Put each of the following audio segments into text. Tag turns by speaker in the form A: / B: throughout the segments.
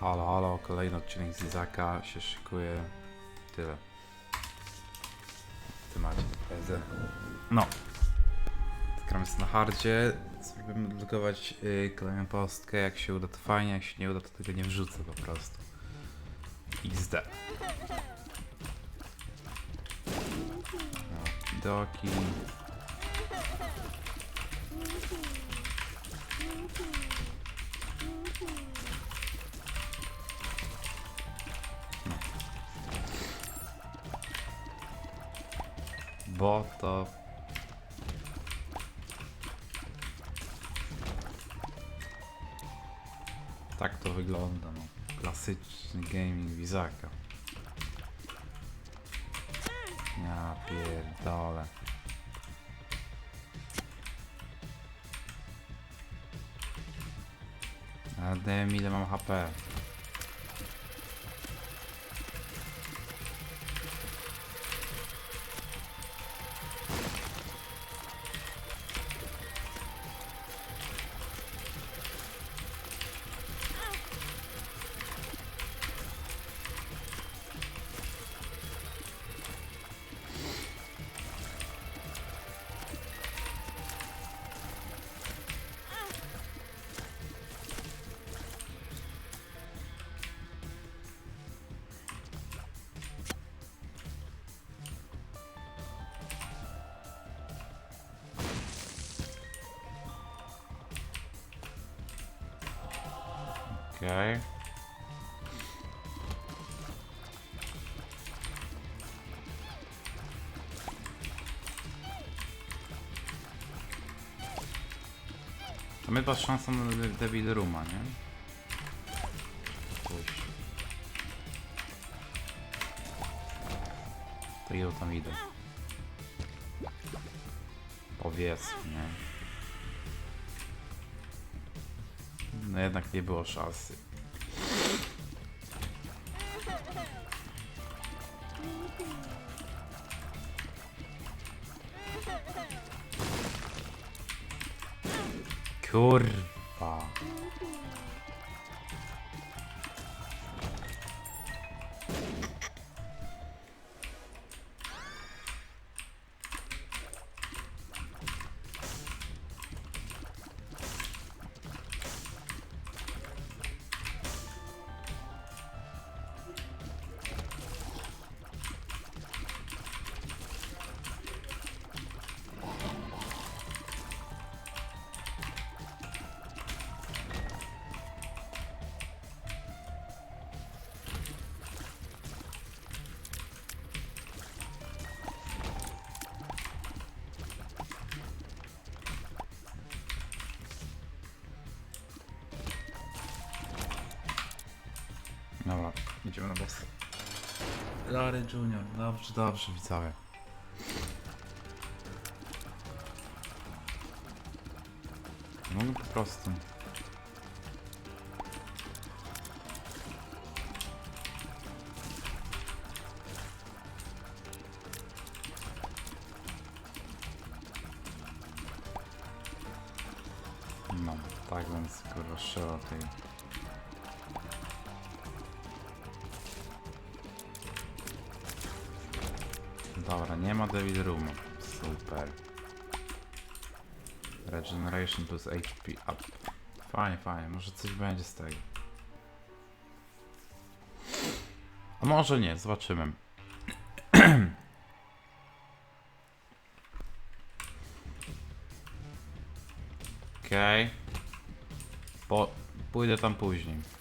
A: Halo, halo, kolejny odcinek z Izaka się szykuje. Tyle. Ty macie PZ. No. Gramy na hardzie. Spróbujemy odblokować yy, kolejną postkę. Jak się uda to fajnie, jak się nie uda to tego nie wrzucę po prostu. XD. No, doki. Bo to... Tak to wygląda, no. Klasyczny gaming Wizaka. Ja pierdolę. Ale ile mam HP. Okej. To my masz szansę na De- Devil Rooma, nie? Pójść. To ile tam idę? Powiedzmy. No jednak nie było szansy. Kurwa. Dobra, idziemy na bossa. Larry Junior, dobrze, dobrze, widzowie. Mogę po prostu. No, tak więc kurwa tej. Dobra, nie ma David Rooma. Super. Regeneration plus HP up. Fajnie, fajnie, może coś będzie z tego. A może nie, zobaczymy. Okej. Okay. Pójdę tam później.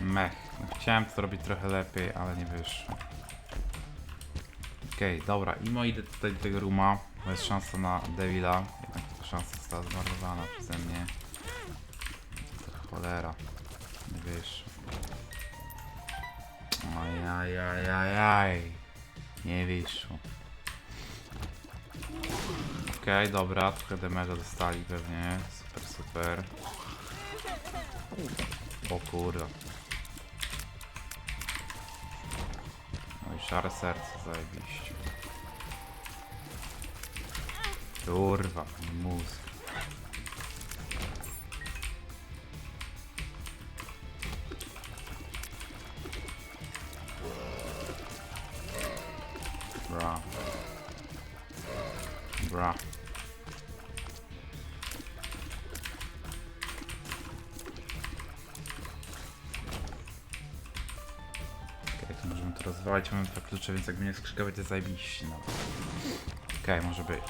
A: Mech. No, chciałem to zrobić trochę lepiej, ale nie wyszło. Okej, dobra. I mo idę tutaj do tego rooma. Bo jest szansa na Devila. Jednak ta szansa została zmarnowana przeze mnie. To cholera. Nie wyszło. Ajajajajaj. Nie wyszło. Okej, dobra. Trochę damage'a dostali pewnie. Super, super. O kurwa. Szare serce, zajebiście. Kurwa, mózg. To rozwalić, mamy dwa klucze, więc jakby nie skrzykał, będzie zajebiście no. Okej, może być.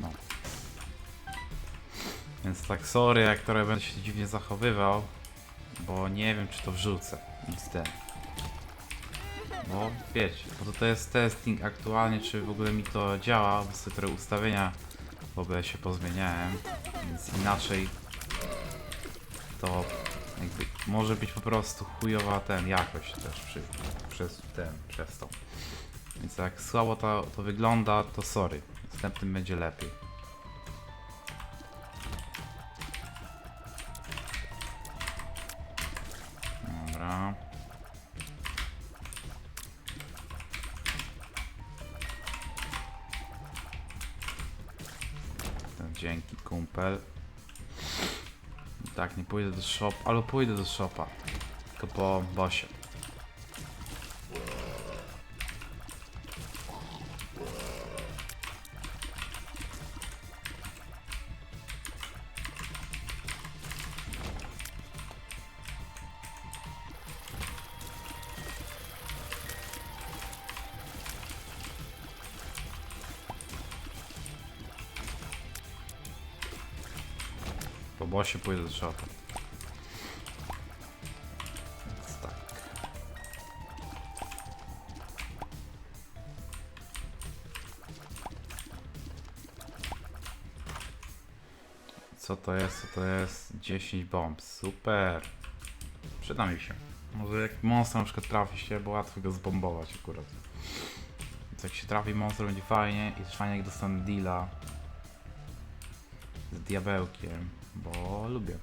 A: No. Więc tak, sorry, jak trochę będę się dziwnie zachowywał, bo nie wiem, czy to wrzucę. Nic ten. Bo wiecie, bo to, to jest testing aktualnie, czy w ogóle mi to działa, bo sobie trochę ustawienia w ogóle się pozmieniałem, więc inaczej to jakby może być po prostu chujowa ten jakość też przy, przez ten, przez to. Więc jak słabo to, to wygląda, to sorry. Następnym będzie lepiej. Pójdę do shop, ale pójdę do shopa. Tylko po bosie. Po bosie pójdę do shopa. Więc tak. Co to jest? Co to jest? 10 bomb. Super. Przyda mi się. Może jak monster na przykład trafi się, bo łatwo go zbombować akurat. Więc jak się trafi monster będzie fajnie i też fajnie jak dostanę deala z diabełkiem, bo lubię.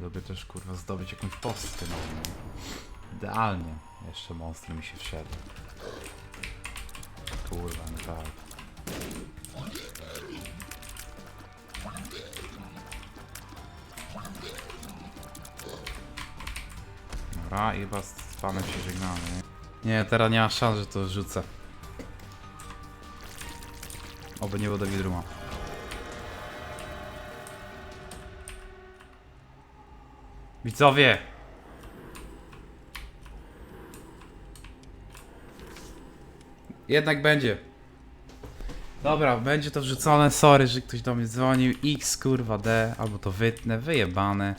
A: Lubię też kurwa zdobyć jakąś postę. Idealnie. Jeszcze monster mi się wszedł. Kurwa, nie tak. Dobra, i chyba z panem się żegnamy. Nie, teraz nie ma szans, że to rzucę. Oby nie do widruma. Widzowie! Jednak będzie. Dobra, będzie to wrzucone. Sorry, że ktoś do mnie dzwonił. X kurwa D, albo to wytnę, wyjebane.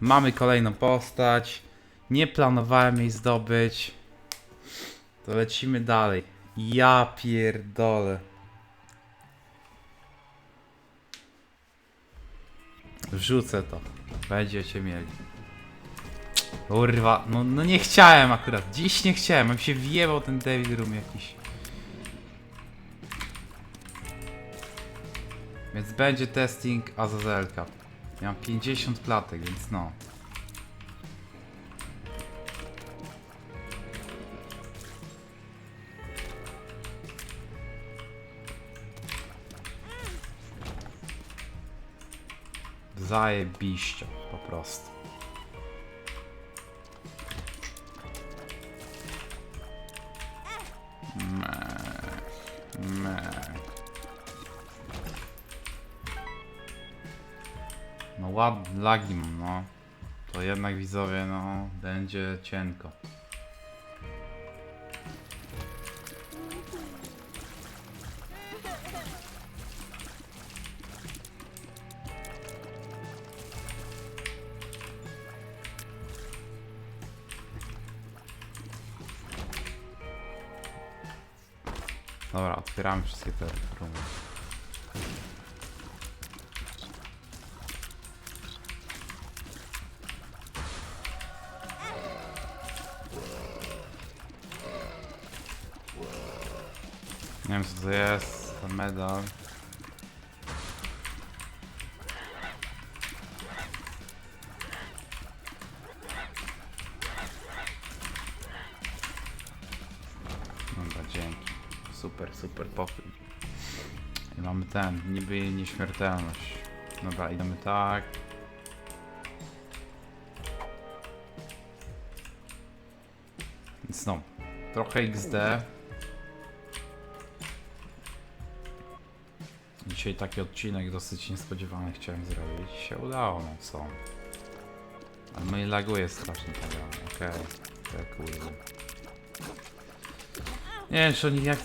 A: Mamy kolejną postać. Nie planowałem jej zdobyć. To lecimy dalej. Ja pierdolę. Wrzucę to. Będziecie mieli. Kurwa, no, no nie chciałem akurat. Dziś nie chciałem, bym się wjebał ten David Room jakiś. Więc będzie testing Azazelka. Miałem 50 klatek, więc no. Zajebiście, po prostu. No ładne lagi mam, no. To jednak widzowie, no, będzie cienko. Dobra, otwieramy wszystkie te rumy. Nie wiem co to jest, ten medal. Super, super pokój. I mamy ten, niby nieśmiertelność. Dobra, idziemy tak. Więc no, trochę XD. Dzisiaj taki odcinek dosyć niespodziewany chciałem zrobić. Się udało, no co. Ale mnie laguje strasznie tego. Okej, okay. kurde. Nie wiem, czy oni jak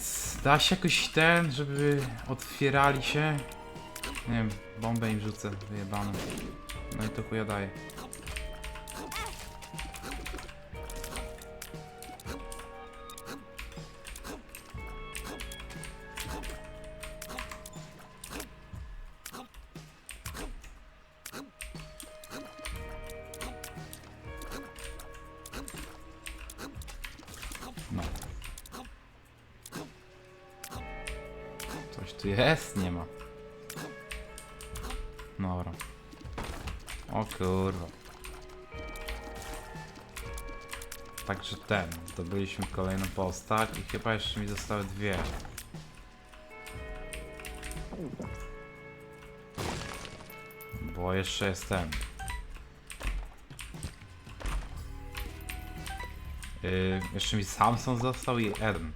A: da się jakoś ten, żeby otwierali się. Nie wiem, bombę im rzucę, wyjebane. No i to chuja daje. Tu jest? Nie ma. Dobra. O kurwa. Także ten. Zdobyliśmy kolejną postać i chyba jeszcze mi zostały dwie. Bo jeszcze jest ten. Yy, jeszcze mi Samson został i Eden.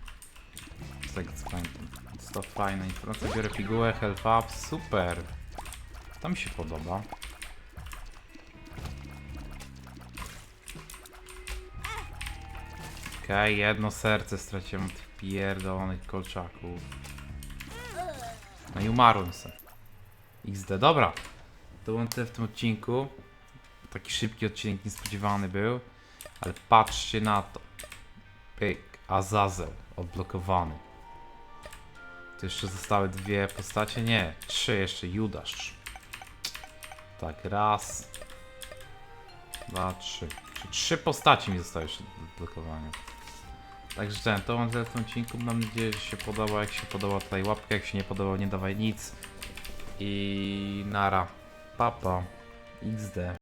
A: Z tego co pamiętam. To fajna informacja. Biorę pigułę, health up, super. To mi się podoba. Okej, jedno serce straciłem od pierdolonych kolczaków. No i umarłem se. XD, dobra. To było tyle w tym odcinku. Taki szybki odcinek, niespodziewany był. Ale patrzcie na to. Pyk, Azazel odblokowany. Tu jeszcze zostały dwie postacie, nie, trzy jeszcze, Judasz. Tak, raz, dwa, trzy. Trzy postaci mi zostały jeszcze do odblokowania. Także ten, to mam tyle w tym odcinku, mam nadzieję, że się podoba, jak się podoba tutaj łapka, jak się nie podoba nie dawaj nic. I nara, papa, XD.